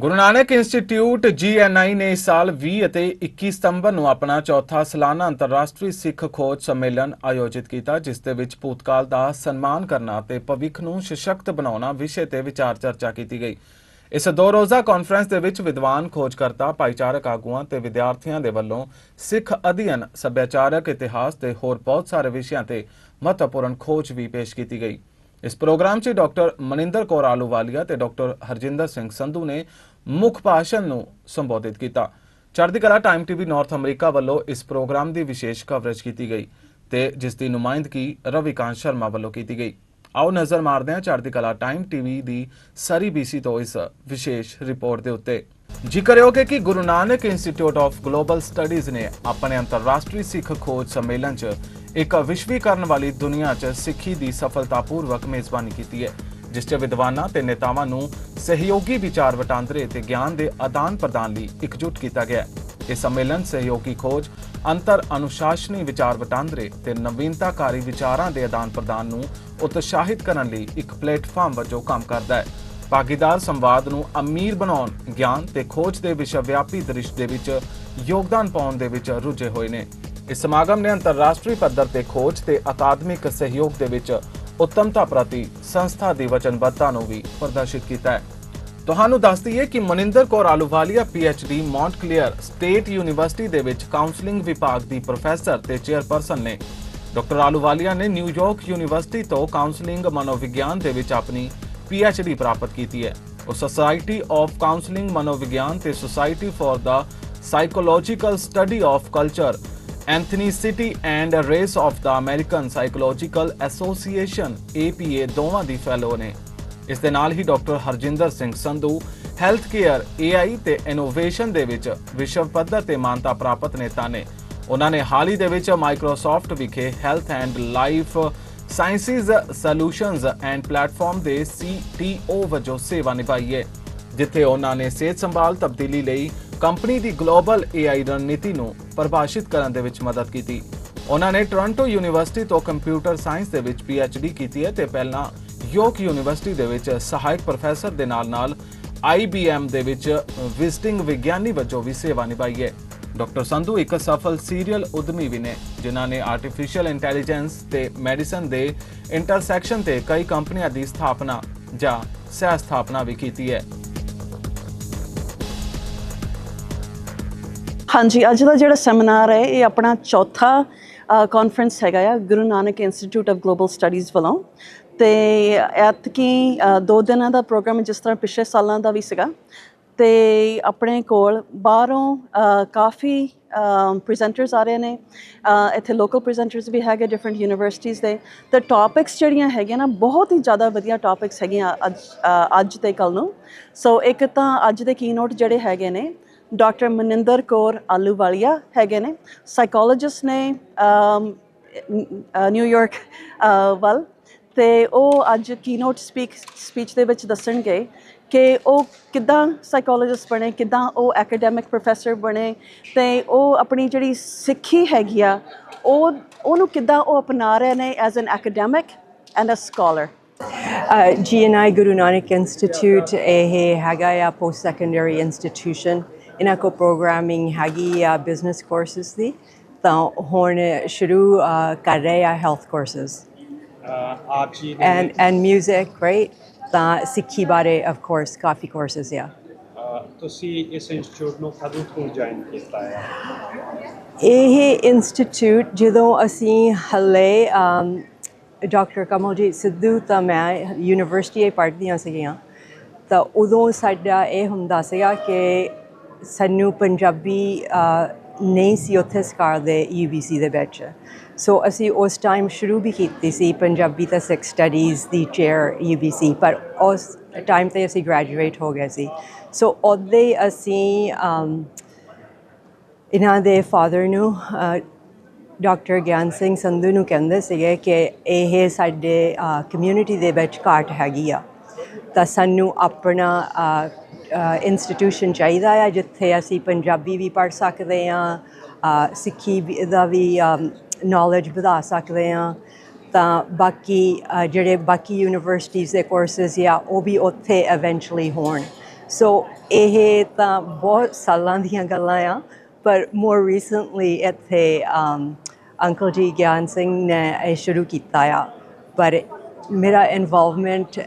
ਗੁਰੂ Nanak institute ਜੀਐਨਆਈ ਨੇ ਇਸ ਸਾਲ 20 ਅਤੇ 21 ਸਤੰਬਰ ਨੂੰ ਆਪਣਾ ਚੌਥਾ ਸਾਲਾਨਾ ਅੰਤਰਰਾਸ਼ਟਰੀ ਸਿੱਖ ਖੋਜ ਸੰਮੇਲਨ ਆਯੋਜਿਤ ਕੀਤਾ, ਜਿਸ ਦੇ ਵਿੱਚ ਭੂਤਕਾਲ ਦਾ ਸਨਮਾਨ ਕਰਨਾ ਤੇ ਭਵਿੱਖ ਨੂੰ ਸਸ਼ਕਤ ਬਣਾਉਣਾ ਵਿਸ਼ੇ ਤੇ ਵਿਚਾਰ ਚਰਚਾ ਕੀਤੀ ਗਈ। ਇਸ ਦੋ ਰੋਜ਼ਾ ਕਾਨਫਰੰਸ ਦੇ ਵਿੱਚ ਵਿਦਵਾਨ, ਖੋਜਕਰਤਾ, ਭਾਈਚਾਰਕ ਆਗੂਆਂ ਤੇ ਵਿਦਿਆਰਥੀਆਂ ਦੇ ਵੱਲੋਂ ਸਿੱਖ ਅਧਿਐਨ, ਸੱਭਿਆਚਾਰਕ ਇਤਿਹਾਸ ਤੇ ਹੋਰ ਬਹੁਤ ਸਾਰੇ ਵਿਸ਼ਿਆਂ ਤੇ ਮਹੱਤਵਪੂਰਨ ਖੋਜ ਵੀ ਪੇਸ਼ ਕੀਤੀ ਗਈ। ਇਸ ਪ੍ਰੋਗਰਾਮ 'ਚ ਡਾਕਟਰ ਮਨਿੰਦਰ ਕੌਰ ਆਲੂਵਾਲੀਆ ਤੇ ਡਾਕਟਰ ਹਰਜਿੰਦਰ ਸਿੰਘ ਸੰਧੂ ਨੇ ਮੁੱਖ ਭਾਸ਼ਣ ਨੂੰ ਸੰਬੋਧਿਤ ਕੀਤਾ। ਚੜ੍ਹਦੀ Kala time TV north America ਵੱਲੋਂ ਇਸ ਪ੍ਰੋਗਰਾਮ ਦੀ ਵਿਸ਼ੇਸ਼ ਕਵਰੇਜ ਕੀਤੀ ਗਈ ਤੇ ਜਿਸ ਦੀ ਨੁਮਾਇੰਦਗੀ ਰਵਿਕਾਂਤ ਸ਼ਰਮਾ ਵੱਲੋਂ ਕੀਤੀ ਗਈ। ਆਓ ਨਜ਼ਰ ਮਾਰਦੇ ਹਾਂ ਚੜ੍ਹਦੀ ਕਲਾ ਟਾਈਮ ਟੀਵੀ ਦੀ ਸਰੀ ਬੀਸੀ ਤੋਂ ਇਸ ਵਿਸ਼ੇਸ਼ ਰਿਪੋਰਟ ਦੇ ਉੱਤੇ। ਜ਼ਿਕਰਯੋਗ ਹੈ ਕਿ Guru Nanak institute of global studies ਨੇ ਆਪਣੇ ਅੰਤਰਰਾਸ਼ਟਰੀ ਸਿੱਖ ਖੋਜ ਸੰਮੇਲਨ 'ਚ ਇੱਕ ਵਿਸ਼ਵੀਕਰਨ ਵਾਲੀ ਦੁਨੀਆ 'ਚ ਸਿੱਖੀ ਦੀ ਸਫਲਤਾਪੂਰਵਕ ਮੇਜ਼ਬਾਨੀ ਕੀਤੀ ਹੈ। ਜਿਸ 'ਚ ਵਿਦਵਾਨਾਂ ਤੇ ਨੇਤਾਵਾਂ ਨੂੰ ਸਹਿਯੋਗੀ ਵਿਚਾਰ ਵਟਾਂਦਰੇ ਤੇ ਗਿਆਨ ਦੇ ਆਦਾਨ ਪ੍ਰਦਾਨ ਲਈ ਇਕਜੁੱਟ ਕੀਤਾ ਗਿਆ ਹੈ। ਇਹ ਸੰਮੇਲਨ ਸਹਿਯੋਗੀ ਖੋਜ, ਅੰਤਰ ਅਨੁਸ਼ਾਸਨੀ ਵਿਚਾਰ ਵਟਾਂਦਰੇ ਤੇ ਨਵੀਨਤਾਕਾਰੀ ਵਿਚਾਰਾਂ ਦੇ ਆਦਾਨ ਪ੍ਰਦਾਨ ਨੂੰ ਉਤਸ਼ਾਹਿਤ ਕਰਨ ਲਈ ਇੱਕ ਪਲੇਟਫਾਰਮ ਵਜੋਂ ਕੰਮ ਕਰਦਾ ਹੈ ਭਾਗੀਦਾਰ ਸੰਵਾਦ ਨੂੰ ਅਮੀਰ ਬਣਾਉਣ, ਗਿਆਨ ਤੇ ਖੋਜ ਦੇ ਵਿਸ਼ਵਵਿਆਪੀ ਦ੍ਰਿਸ਼ ਦੇ ਵਿੱਚ ਯੋਗਦਾਨ ਪਾਉਣ ਦੇ ਵਿੱਚ ਰੁੱਝੇ ਹੋਏ ਨੇ ਇਸ ਸਮਾਗਮ ਨੇ ਅੰਤਰਰਾਸ਼ਟਰੀ ਪੱਧਰ ਤੇ ਖੋਜ ਤੇ ਅਕਾਦਮਿਕ ਸਹਿਯੋਗ ਦੇ ਵਿੱਚ ਉਤਮਤਾ ਪ੍ਰਤੀ ਸੰਸਥਾ ਦੀ ਵਚਨਬੱਧਤਾ ਨੂੰ ਵੀ ਪ੍ਰਦਰਸ਼ਿਤ ਕੀਤਾ ਹੈ। ਤੁਹਾਨੂੰ ਦੱਸ ਦਈਏ ਕਿ Maninder Kaur Ahluwalia the Montclair state university ਦੇ ਵਿੱਚ ਕਾਉਂਸਲਿੰਗ ਵਿਭਾਗ ਦੀ ਪ੍ਰੋਫੈਸਰ ਤੇ ਚੇਅਰਪਰਸਨ ਨੇ ਡਾਕਟਰ ਆਲੂਵਾਲੀਆ ਨੇ ਨਿਊਯਾਰਕ ਯੂਨੀਵਰਸਿਟੀ ਤੋਂ ਕਾਉਂਸਲਿੰਗ ਮਨੋਵਿਗਿਆਨ ਦੇ ਵਿੱਚ ਆਪਣੀ ਡੀ ਪ੍ਰਾਪਤ ਕੀਤੀ ਹੈ। ਉਹ ਸੋਸਾਇਟੀ ਆਫ ਕਾਉਂਸਲਿੰਗ ਮਨੋਵਿਗਿਆਨ ਤੇ society for the psychological study of culture ethnicity and race of the American psychological association APA ਦੋਵਾਂ ਦੀ ਫੈਲੋ ਨੇ। ਇਸ ਦੇ ਨਾਲ ਹੀ doctor Harjinder Singh Sandhu health care AI ਤੇ ਇਨੋਵੇਸ਼ਨ ਦੇ ਵਿੱਚ ਵਿਸ਼ਵ ਪੱਧਰ ਤੇ ਮਾਨਤਾ ਪ੍ਰਾਪਤ ਨੇਤਾ ਨੇ। ਉਹਨਾਂ ਨੇ ਹਾਲ ਹੀ ਦੇ ਵਿੱਚ ਮਾਈਕਰੋਸਾਫਟ ਵਿਖੇ health and life sciences solutions and platform ਦੇ CTO ਵਜੋਂ ਸੇਵਾ ਨਿਭਾਈ ਹੈ ਜਿੱਥੇ ਉਹਨਾਂ ਨੇ ਸਿਹਤ ਸੰਭਾਲ ਤਬਦੀਲੀ ਲਈ ਕੰਪਨੀ ਦੀ ਗਲੋਬਲ AI ਰਣਨੀਤੀ ਨੂੰ ਪਰਿਭਾਸ਼ਿਤ ਕਰਨ ਦੇ ਵਿੱਚ ਮਦਦ ਕੀਤੀ। ਉਹਨਾਂ ਨੇ ਟੋਰਾਂਟੋ ਯੂਨੀਵਰਸਿਟੀ ਤੋਂ ਕੰਪਿਊਟਰ ਸਾਇੰਸ ਦੇ ਵਿੱਚ PhD ਕੀਤੀ ਹੈ ਤੇ ਪਹਿਲਾਂ ਯੋਕ ਯੂਨੀਵਰਸਿਟੀ ਦੇ ਵਿੱਚ ਸਹਾਇਕ ਪ੍ਰੋਫੈਸਰ ਦੇ ਨਾਲ-ਨਾਲ IBM ਦੇ ਵਿੱਚ ਵਿਜ਼ਿਟਿੰਗ ਵਿਗਿਆਨੀ ਵਜੋਂ ਵੀ ਸੇਵਾ ਨਿਭਾਈ ਹੈ। ਡਾਕਟਰ ਸੰਧੂ ਇੱਕ ਸਫਲ ਸੀਰੀਅਲ ਉਦਮੀ ਵੀ ਨੇ, ਜਿਨ੍ਹਾਂ ਨੇ ਆਰਟੀਫੀਸ਼ੀਅਲ ਇੰਟੈਲੀਜੈਂਸ ਤੇ ਮੈਡੀਸਨ ਦੇ ਇੰਟਰਸੈਕਸ਼ਨ ਤੇ ਕਈ ਕੰਪਨੀਆਂ ਦੀ ਸਥਾਪਨਾ ਜਾਂ ਸਹਿ ਸਥਾਪਨਾ ਵੀ ਕੀਤੀ ਹੈ। ਹਾਂਜੀ, ਅੱਜ ਦਾ ਜਿਹੜਾ ਸੈਮੀਨਾਰ ਹੈ, ਇਹ ਆਪਣਾ ਚੌਥਾ ਕਾਨਫਰੰਸ ਹੈਗਾ ਆ Guru Nanak institute of global studies ਵੱਲੋਂ। ਤੇ ਐਤਕੀ ਦੋ ਦਿਨਾਂ ਦਾ ਪ੍ਰੋਗਰਾਮ ਜਿਸ ਤਰ੍ਹਾਂ ਪਿਛਲੇ ਸਾਲਾਂ ਦਾ ਵੀ ਸੀਗਾ। ਤੇ ਆਪਣੇ ਕੋਲ ਬਾਹਰੋਂ ਕਾਫੀ ਪ੍ਰੈਜ਼ੈਂਟਰਸ ਆ ਰਹੇ ਨੇ। ਇੱਥੇ ਲੋਕਲ ਪ੍ਰੈਜ਼ੈਂਟਰਸ ਵੀ ਹੈਗੇ ਡਿਫਰੈਂਟ ਯੂਨੀਵਰਸਿਟੀਜ਼ ਦੇ। ਤੇ ਟੌਪਿਕਸ ਜਿਹੜੀਆਂ ਹੈਗੀਆਂ ਨਾ, ਬਹੁਤ ਹੀ ਜ਼ਿਆਦਾ ਵਧੀਆ ਟੌਪਿਕਸ ਹੈਗੀਆਂ ਅੱਜ ਅੱਜ ਤੇ ਕੱਲ ਨੂੰ। ਸੋ ਇੱਕ ਤਾਂ ਅੱਜ ਦੇ ਕੀਨੋਟ ਜਿਹੜੇ ਹੈਗੇ ਨੇ ਡਾਕਟਰ ਮਨਿੰਦਰ ਕੌਰ ਆਲੂਵਾਲੀਆ ਹੈਗੇ ਨੇ। ਸਾਈਕੋਲੋਜਿਸਟ ਨੇ ਅਮ, ਨਿਊਯਾਰਕ ਵੱਲ। ਤੇ ਉਹ ਅੱਜ ਕੀਨੋਟ ਸਪੀਕ ਸਪੀਚ ਦੇ ਵਿੱਚ ਦੱਸਣਗੇ ਕਿ ਉਹ ਕਿੱਦਾਂ ਸਾਈਕੋਲੋਜਿਸਟ ਬਣੇ ਕਿੱਦਾਂ ਉਹ ਐਕੈਡੈਮਿਕ ਪ੍ਰੋਫੈਸਰ ਬਣੇ ਤੇ ਉਹ ਆਪਣੀ ਜਿਹੜੀ ਸਿੱਖੀ ਹੈਗੀ ਆ ਉਹ ਉਹਨੂੰ ਕਿੱਦਾਂ ਉਹ ਅਪਣਾ ਰਹੇ ਨੇ as an academic and uh scholar GNI Guru Nanak Institute ਇਹ ਹੈਗਾ ਆ ਪੋਸਟ ਸੈਕੰਡਰੀ ਇੰਸਟੀਟਿਊਸ਼ਨ ਇਹਨਾਂ ਕੋ ਪ੍ਰੋਗਰਾਮਿੰਗ ਹੈਗੀ ਆ ਬਿਜ਼ਨਸ ਕੋਰਸਸ ਦੀ ਤਾਂ ਹੁਣ ਸ਼ੁਰੂ ਕਰ ਰਹੇ ਆ ਹੈਲਥ ਕੋਰਸਸ ਆਪ ਜੀ ਐਂਡ ਐਂਡ 뮤직 ਰਾਈਟ ਤਾਂ ਸਿੱਖੀ ਬਾਰੇ ਆਫ ਕੋਰਸ ਕਾਫੀ ਕੋਰਸਸ ਆ ਤੁਸੀਂ ਇਸ ਇੰਸਟੀਚਿਊਟ ਨੂੰ ਕਦੋਂ ਤੋਂ ਜੁਆਇਨ ਕੀਤਾ ਹੈ ਇਹ ਇੰਸਟੀਚਿਊਟ ਜਦੋਂ ਅਸੀਂ ਹਲੇ ਡਾਕਟਰ ਕਮਲਜੀਤ ਸਿੱਧੂ ਤਾਂ ਮੈਂ ਯੂਨੀਵਰਸਿਟੀ ਪੜ੍ਹਦੀਆਂ ਸੀਗੀਆਂ ਤਾਂ ਉਦੋਂ ਸਾਡਾ ਇਹ ਹੁੰਦਾ ਸੀਗਾ ਕਿ ਸਾਨੂੰ ਪੰਜਾਬੀ ਨਹੀਂ ਸੀ ਉੱਥੇ ਸਿਖਾਉਂਦੇ ਯੂਬੀਸੀ ਦੇ ਵਿੱਚ। ਸੋ ਅਸੀਂ ਉਸ ਟਾਈਮ ਸ਼ੁਰੂ ਵੀ ਕੀਤੀ ਸੀ ਪੰਜਾਬੀ ਤਾਂ ਸਿੱਖ ਸਟੱਡੀਜ਼ ਦੀ ਚੇਅਰ ਯੂਬੀਸੀ ਪਰ ਉਸ ਟਾਈਮ ਤੇ ਅਸੀਂ ਗ੍ਰੈਜੂਏਟ ਹੋ ਗਏ ਸੀ। ਸੋ ਉਹਦੇ ਅਸੀਂ ਇਹਨਾਂ ਦੇ ਫਾਦਰ ਨੂੰ ਡਾਕਟਰ ਗਿਆਨ ਸਿੰਘ ਸੰਧੂ ਨੂੰ ਕਹਿੰਦੇ ਸੀਗੇ ਕਿ ਇਹ ਸਾਡੇ ਕਮਿਊਨਿਟੀ ਦੇ ਵਿੱਚ ਘਾਟ ਹੈਗੀ ਆ। ਤਾਂ ਸਾਨੂੰ ਆਪਣਾ ਇੰਸਟੀਟਿਊਸ਼ਨ ਚਾਹੀਦਾ ਆ, ਜਿੱਥੇ ਅਸੀਂ ਪੰਜਾਬੀ ਵੀ ਪੜ੍ਹ ਸਕਦੇ ਆ ਸਿੱਖੀ ਦਾ ਵੀ ਨੌਲੇਜ ਵਧਾ ਸਕਦੇ ਆ ਤਾਂ ਬਾਕੀ ਜਿਹੜੇ ਬਾਕੀ ਯੂਨੀਵਰਸਿਟੀਜ਼ ਦੇ ਕੋਰਸਸ ਆ, ਉਹ ਵੀ ਉੱਥੇ ਇਵੈਂਚੁਅਲੀ ਹੋਣ। ਸੋ ਇਹ ਤਾਂ ਬਹੁਤ ਸਾਲਾਂ ਦੀਆਂ ਗੱਲਾਂ ਆ, ਪਰ ਮੋਰ ਰੀਸੈਂਟਲੀ ਇੱਥੇ ਅੰਕਲ ਜੀ ਗਿਆਨ ਸਿੰਘ ਨੇ ਇਹ ਸ਼ੁਰੂ ਕੀਤਾ ਆ। ਪਰ ਮੇਰਾ ਇਨਵੋਲਵਮੈਂਟ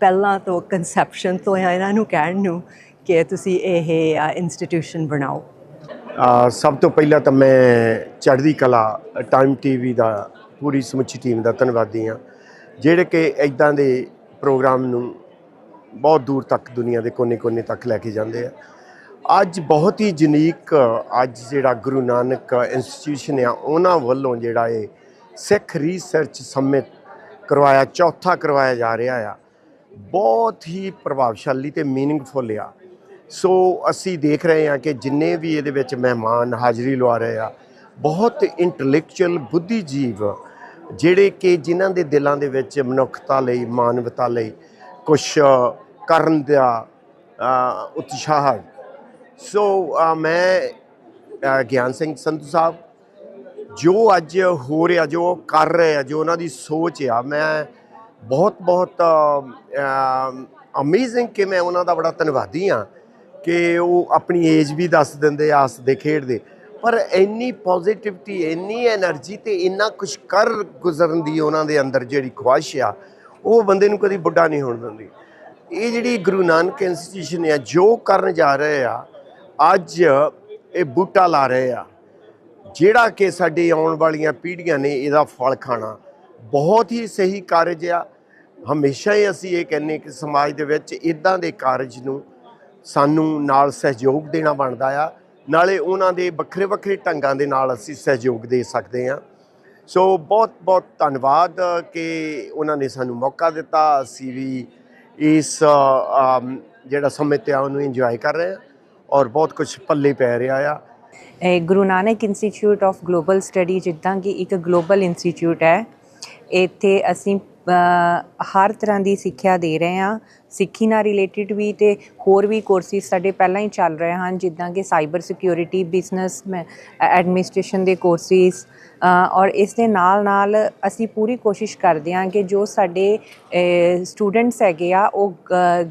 ਪਹਿਲਾਂ ਤੋਂ ਕਨਸੈਪਸ਼ਨ ਤੋਂ ਆ ਇਹਨਾਂ ਨੂੰ ਕਹਿਣ ਨੂੰ ਕਿ ਤੁਸੀਂ ਇਹ ਇੰਸਟੀਟਿਊਸ਼ਨ ਬਣਾਓ। ਸਭ ਤੋਂ ਪਹਿਲਾਂ ਤਾਂ ਮੈਂ ਚੜ੍ਹਦੀ ਕਲਾ ਟਾਈਮ ਟੀਵੀ ਦਾ, ਪੂਰੀ ਸਮੁੱਚੀ ਟੀਮ ਦਾ ਧੰਨਵਾਦੀ ਹਾਂ। ਜਿਹੜੇ ਕਿ ਇਦਾਂ ਦੇ ਪ੍ਰੋਗਰਾਮ ਨੂੰ ਬਹੁਤ ਦੂਰ ਤੱਕ ਦੁਨੀਆ ਦੇ ਕੋਨੇ-ਕੋਨੇ ਤੱਕ ਲੈ ਕੇ ਜਾਂਦੇ ਆ। ਅੱਜ ਬਹੁਤ ਹੀ ਯੂਨੀਕ ਅੱਜ ਜਿਹੜਾ ਗੁਰੂ ਨਾਨਕ ਇੰਸਟੀਟਿਊਸ਼ਨ ਆ, ਉਹਨਾਂ ਵੱਲੋਂ ਜਿਹੜਾ ਇਹ ਸਿੱਖ ਰਿਸਰਚ ਸਮਿਟ ਕਰਵਾਇਆ, ਚੌਥਾ ਕਰਵਾਇਆ ਜਾ ਰਿਹਾ ਆ। ਬਹੁਤ ਹੀ ਪ੍ਰਭਾਵਸ਼ਾਲੀ ਤੇ ਮੀਨਿੰਗਫੁਲ ਆ। ਸੋ ਅਸੀਂ ਦੇਖ ਰਹੇ ਹਾਂ ਕਿ ਜਿੰਨੇ ਵੀ ਇਹਦੇ ਵਿੱਚ ਮਹਿਮਾਨ ਹਾਜ਼ਰੀ ਲਵਾ ਰਹੇ ਆ, ਬਹੁਤ ਇੰਟੈਲੈਕਚੁਅਲ ਬੁੱਧੀਜੀਵ, ਜਿਹੜੇ ਕਿ ਜਿਨ੍ਹਾਂ ਦੇ ਦਿਲਾਂ ਦੇ ਵਿੱਚ ਮਨੁੱਖਤਾ ਲਈ, ਮਾਨਵਤਾ ਲਈ ਕੁਝ ਕਰਨ ਦਾ ਉਤਸ਼ਾਹ ਸੋ ਮੈਂ ਗਿਆਨ ਸਿੰਘ ਸੰਧੂ ਸਾਹਿਬ ਜੋ ਅੱਜ ਹੋ ਰਿਹਾ, ਜੋ ਕਰ ਰਹੇ ਆ, ਜੋ ਉਹਨਾਂ ਦੀ ਸੋਚ ਆ, ਮੈਂ ਬਹੁਤ ਬਹੁਤ ਅਮੇਜ਼ਿੰਗ ਕਿ ਮੈਂ ਉਹਨਾਂ ਦਾ ਬੜਾ ਧੰਨਵਾਦੀ ਆ ਕਿ ਉਹ ਆਪਣੀ ਏਜ ਵੀ ਦੱਸ ਦਿੰਦੇ ਆਸ ਦੇ ਖੇਡਦੇ। ਪਰ ਇੰਨੀ ਪੋਜ਼ਿਟਿਵਿਟੀ ਇੰਨੀ એનર્ਜੀ ਤੇ ਇੰਨਾ ਕੁਝ ਕਰ ਗੁਜ਼ਰਨ ਦੀ ਉਹਨਾਂ ਦੇ ਅੰਦਰ ਜਿਹੜੀ ਖੁਆਇਸ਼ ਆ, ਉਹ ਬੰਦੇ ਨੂੰ ਕਦੀ ਬੁੱਢਾ ਨਹੀਂ ਹੋਣ ਦਿੰਦੀ। ਇਹ ਜਿਹੜੀ ਗੁਰੂ ਨਾਨਕ ਇੰਸਟੀਟਿਊਸ਼ਨ ਆ, ਜੋ ਕਰਨ ਜਾ ਰਹੇ ਆ, ਅੱਜ ਇਹ ਬੂਟਾ ਲਾ ਰਹੇ ਆ। ਜਿਹੜਾ ਕਿ ਸਾਡੀ ਆਉਣ ਵਾਲੀਆਂ ਪੀੜ੍ਹੀਆਂ ਨੇ ਇਹਦਾ ਫਲ ਖਾਣਾ। ਬਹੁਤ ਹੀ ਸਹੀ ਕਾਰਜ ਆ। ਹਮੇਸ਼ਾ ਹੀ ਅਸੀਂ ਇਹ ਕਹਿੰਨੇ ਕਿ ਸਮਾਜ ਦੇ ਵਿੱਚ ਇਦਾਂ ਦੇ ਕਾਰਜ ਨੂੰ ਸਾਨੂੰ ਨਾਲ ਸਹਿਯੋਗ ਦੇਣਾ ਬਣਦਾ ਆ। ਨਾਲੇ ਉਹਨਾਂ ਦੇ ਵੱਖਰੇ ਵੱਖਰੇ ਢੰਗਾਂ ਦੇ ਨਾਲ ਅਸੀਂ ਸਹਿਯੋਗ ਦੇ ਸਕਦੇ ਹਾਂ। ਸੋ ਬਹੁਤ ਬਹੁਤ ਧੰਨਵਾਦ ਕਿ ਉਹਨਾਂ ਨੇ ਸਾਨੂੰ ਮੌਕਾ ਦਿੱਤਾ। ਅਸੀਂ ਵੀ ਇਸ ਜਿਹੜਾ ਸਮੇਂ ਆ, ਉਹਨੂੰ ਇੰਜੋਏ ਕਰ ਰਹੇ ਹਾਂ। ਔਰ ਬਹੁਤ ਕੁਝ ਪੱਲੇ ਪੈ ਰਿਹਾ ਆ। Guru Nanak institute of global study ਜਿੱਦਾਂ ਕਿ ਇੱਕ ਗਲੋਬਲ ਇੰਸਟੀਚਿਊਟ ਹੈ। ਇੱਥੇ ਅਸੀਂ ਹਰ ਤਰ੍ਹਾਂ ਦੀ ਸਿੱਖਿਆ ਦੇ ਰਹੇ ਹਾਂ। ਸਿੱਖੀ ਨਾਲ ਰਿਲੇਟਡ ਵੀ ਤੇ ਹੋਰ ਵੀ ਕੋਰਸਿਸ ਸਾਡੇ ਪਹਿਲਾਂ ਹੀ ਚੱਲ ਰਹੇ ਹਨ, ਜਿੱਦਾਂ ਕਿ ਸਾਈਬਰ ਸਿਕਿਉਰਿਟੀ ਬਿਜ਼ਨਸ ਐਡਮਿਨਿਸਟ੍ਰੇਸ਼ਨ ਦੇ ਕੋਰਸਿਸ ਔਰ ਇਸ ਦੇ ਨਾਲ ਨਾਲ ਅਸੀਂ ਪੂਰੀ ਕੋਸ਼ਿਸ਼ ਕਰਦੇ ਹਾਂ ਕਿ ਜੋ ਸਾਡੇ ਸਟੂਡੈਂਟਸ ਹੈਗੇ ਆ, ਉਹ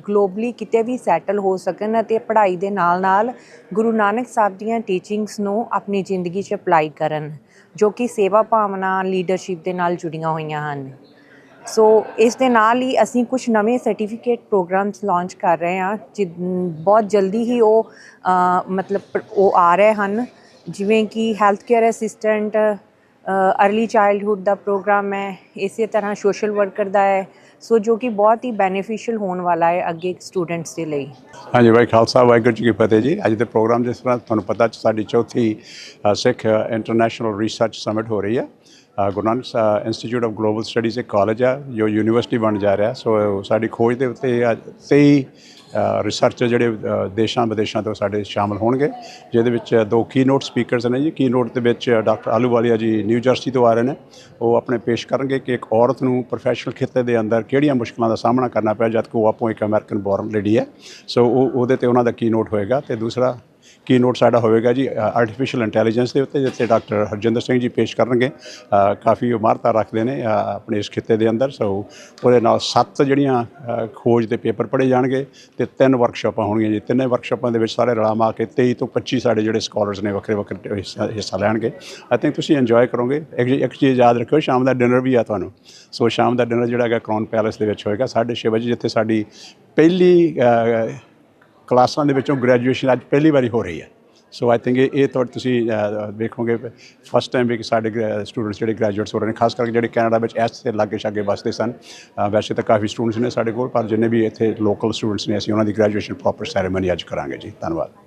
ਗਲੋਬਲੀ ਕਿਤੇ ਵੀ ਸੈਟਲ ਹੋ ਸਕਣ ਅਤੇ ਪੜ੍ਹਾਈ ਦੇ ਨਾਲ ਨਾਲ ਗੁਰੂ ਨਾਨਕ ਸਾਹਿਬ ਦੀਆਂ ਟੀਚਿੰਗਸ ਨੂੰ ਆਪਣੀ ਜ਼ਿੰਦਗੀ 'ਚ ਅਪਲਾਈ ਕਰਨ, ਜੋ ਕਿ ਸੇਵਾ ਭਾਵਨਾ ਲੀਡਰਸ਼ਿਪ ਦੇ ਨਾਲ ਜੁੜੀਆਂ ਹੋਈਆਂ ਹਨ। ਸੋ ਇਸ ਦੇ ਨਾਲ ਹੀ ਅਸੀਂ ਕੁਝ ਨਵੇਂ ਸਰਟੀਫਿਕੇਟ ਪ੍ਰੋਗਰਾਮਸ ਲਾਂਚ ਕਰ ਰਹੇ ਹਾਂ, ਜਿ- ਬਹੁਤ ਜਲਦੀ ਹੀ ਉਹ ਮਤਲਬ ਉਹ ਆ ਰਹੇ ਹਨ। ਜਿਵੇਂ ਕਿ health care assistant early childhood ਦਾ ਪ੍ਰੋਗਰਾਮ ਹੈ, ਇਸੇ ਤਰ੍ਹਾਂ ਸੋਸ਼ਲ ਵਰਕਰ ਦਾ ਹੈ। ਸੋ ਜੋ ਕਿ ਬਹੁਤ ਹੀ ਬੈਨੀਫੀਸ਼ੀਅਲ ਹੋਣ ਵਾਲਾ ਹੈ ਅੱਗੇ ਸਟੂਡੈਂਟਸ ਦੇ ਲਈ। ਹਾਂਜੀ ਭਾਈ ਖਾਲਸਾ, ਵਾਹਿਗੁਰੂ ਜੀ ਕੀ ਫਤਿਹ ਜੀ। ਅੱਜ ਦੇ ਪ੍ਰੋਗਰਾਮ ਜਿਸ ਤਰ੍ਹਾਂ ਤੁਹਾਨੂੰ ਪਤਾ, ਸਾਡੀ ਚੌਥੀ ਸਿੱਖ ਇੰਟਰਨੈਸ਼ਨਲ ਰਿਸਰਚ ਸਮਿਟ ਹੋ ਰਹੀ ਹੈ। Guru Nanak institute of global studies ਇੱਕ ਕਾਲਜ ਆ, ਜੋ ਯੂਨੀਵਰਸਿਟੀ ਬਣ ਜਾ ਰਿਹਾ। ਸੋ ਸਾਡੀ ਖੋਜ ਦੇ ਉੱਤੇ ਅੱਜ 23 ਰਿਸਰਚਰ ਜਿਹੜੇ ਦੇਸ਼ਾਂ ਵਿਦੇਸ਼ਾਂ ਤੋਂ ਸਾਡੇ ਸ਼ਾਮਲ ਹੋਣਗੇ, ਜਿਹਦੇ ਵਿੱਚ ਦੋ ਕੀ ਨੋਟ ਸਪੀਕਰਸ ਨੇ ਜੀ। ਕੀ ਨੋਟ ਦੇ ਵਿੱਚ ਡਾਕਟਰ ਆਲੂਵਾਲੀਆ ਜੀ ਨਿਊ ਜਰਸੀ ਤੋਂ ਆ ਰਹੇ ਨੇ। ਉਹ ਆਪਣੇ ਪੇਸ਼ ਕਰਨਗੇ ਕਿ ਇੱਕ ਔਰਤ ਨੂੰ ਪ੍ਰੋਫੈਸ਼ਨਲ ਖੇਤਰ ਦੇ ਅੰਦਰ ਕਿਹੜੀਆਂ ਮੁਸ਼ਕਲਾਂ ਦਾ ਸਾਹਮਣਾ ਕਰਨਾ ਪਿਆ, ਜਦ ਕਿ ਉਹ ਆਪੋ ਇੱਕ ਅਮਰੀਕਨ ਬੋਰਨ ਲੇਡੀ ਹੈ। ਸੋ ਉਹ, ਉਹਦੇ ਤੇ ਉਹਨਾਂ ਦਾ ਕੀ ਨੋਟ ਹੋਏਗਾ। ਤੇ ਦੂਸਰਾ ਕੀ ਨੋਟ ਸਾਡਾ ਹੋਵੇਗਾ ਜੀ ਆਰਟੀਫੀਸ਼ੀਅਲ ਇੰਟੈਲੀਜੈਂਸ ਦੇ ਉੱਤੇ, ਜਿੱਥੇ ਡਾਕਟਰ ਹਰਜਿੰਦਰ ਸਿੰਘ ਜੀ ਪੇਸ਼ ਕਰਨਗੇ। ਕਾਫੀ ਮਾਰਤਾ ਰੱਖਦੇ ਨੇ ਆਪਣੇ ਇਸ ਖਿੱਤੇ ਦੇ ਅੰਦਰ। ਸੋ ਉਹਦੇ ਨਾਲ ਸੱਤ ਜਿਹੜੀਆਂ ਖੋਜ ਦੇ ਪੇਪਰ ਪੜ੍ਹੇ ਜਾਣਗੇ ਤੇ ਤਿੰਨ ਵਰਕਸ਼ਾਪਾਂ ਹੋਣਗੀਆਂ ਜੀ। ਤਿੰਨੇ ਵਰਕਸ਼ਾਪਾਂ ਦੇ ਵਿੱਚ ਸਾਰੇ ਰਲਾ ਮਾ ਕੇ 23 ਤੋਂ 25 ਸਾਡੇ ਜਿਹੜੇ ਸਕਾਲਰਸ ਨੇ ਵੱਖਰੇ ਵੱਖਰੇ ਹਿੱਸਾ ਹਿੱਸਾ ਲੈਣਗੇ। ਆਈ ਥਿੰਕ ਤੁਸੀਂ ਇੰਜੋਏ ਕਰੋਗੇ। ਇੱਕ ਇੱਕ ਚੀਜ਼ ਯਾਦ ਰੱਖਿਓ, ਸ਼ਾਮ ਦਾ ਡਿਨਰ ਵੀ ਆ ਤੁਹਾਨੂੰ। ਸੋ ਸ਼ਾਮ ਦਾ ਡਿਨਰ ਜਿਹੜਾ ਹੈਗਾ ਕਰਾਊਨ ਪੈਲੇਸ ਦੇ ਵਿੱਚ ਹੋਏਗਾ। 6:30 ਵਜੇ ਜਿੱਥੇ ਸਾਡੀ ਪਹਿਲੀ ਕਲਾਸਾਂ ਦੇ ਵਿੱਚੋਂ ਗ੍ਰੈਜੂਏਸ਼ਨ ਅੱਜ ਪਹਿਲੀ ਵਾਰੀ ਹੋ ਰਹੀ ਹੈ। ਸੋ ਆਈ ਥਿੰਕ ਇਹ ਤੁਹਾਡੇ ਤੁਸੀਂ ਅ, ਵੇਖੋਗੇ ਫਸਟ ਟਾਈਮ ਵੀ ਕਿ ਸਾਡੇ ਸਟੂਡੈਂਟਸ ਜਿਹੜੇ ਗ੍ਰੈਜੂਏਟਸ ਹੋ ਰਹੇ ਨੇ ਖਾਸ ਕਰਕੇ ਜਿਹੜੇ ਕੈਨੇਡਾ ਵਿੱਚ ਐਸ ਤੇ ਲਾਗੇ ਛਾਗੇ ਵਸਦੇ ਸਨ। ਵੈਸੇ ਤਾਂ ਕਾਫੀ ਸਟੂਡੈਂਟਸ ਨੇ ਸਾਡੇ ਕੋਲ ਪਰ ਜਿੰਨੇ ਵੀ ਇੱਥੇ ਲੋਕਲ ਸਟੂਡੈਂਟਸ ਨੇ ਅਸੀਂ ਉਹਨਾਂ ਦੀ ਗ੍ਰੈਜੂਏਸ਼ਨ ਪ੍ਰੋਪਰ ਸੈਰੇਮਨੀ ਅੱਜ ਕਰਾਂਗੇ ਜੀ। ਧੰਨਵਾਦ।